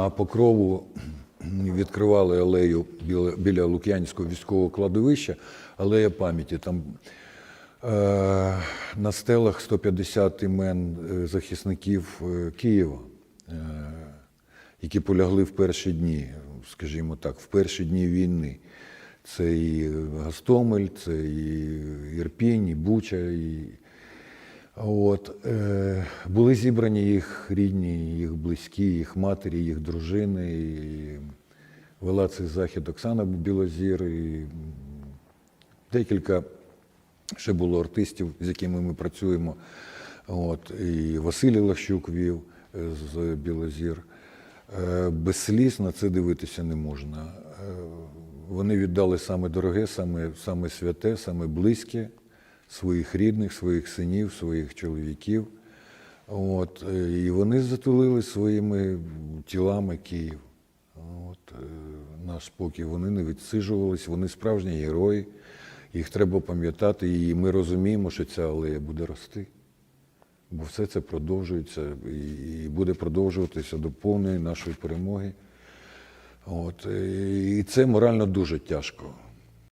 На покрову відкривали алею біля, Лук'янського військового кладовища, алея пам'яті. Там е, на стелах 150 імен е, захисників е, Києва, які полягли в перші дні, скажімо так, в перші дні війни. Це і Гастомель, це і Ірпінь, і Буча, і От, е, були зібрані їх рідні, їх близькі, їх матері, їх дружини. І вела цей захід Оксана Білозір, і декілька ще було артистів, з якими ми працюємо. От, і Василій Лащук вів е, з Білозір. Е, Без сліз на це дивитися не можна. Е, Вони віддали саме дороге, саме, саме святе, саме близьке своїх рідних, своїх синів, своїх чоловіків. От, е, і вони затулили своїми тілами Київ. От, е, наш спокій. Вони не відсиджувались, вони справжні герої. Їх треба пам'ятати, і ми розуміємо, що ця алея буде рости. Бо все це продовжується і і буде продовжуватися до повної нашої перемоги. От, е, і це морально дуже тяжко.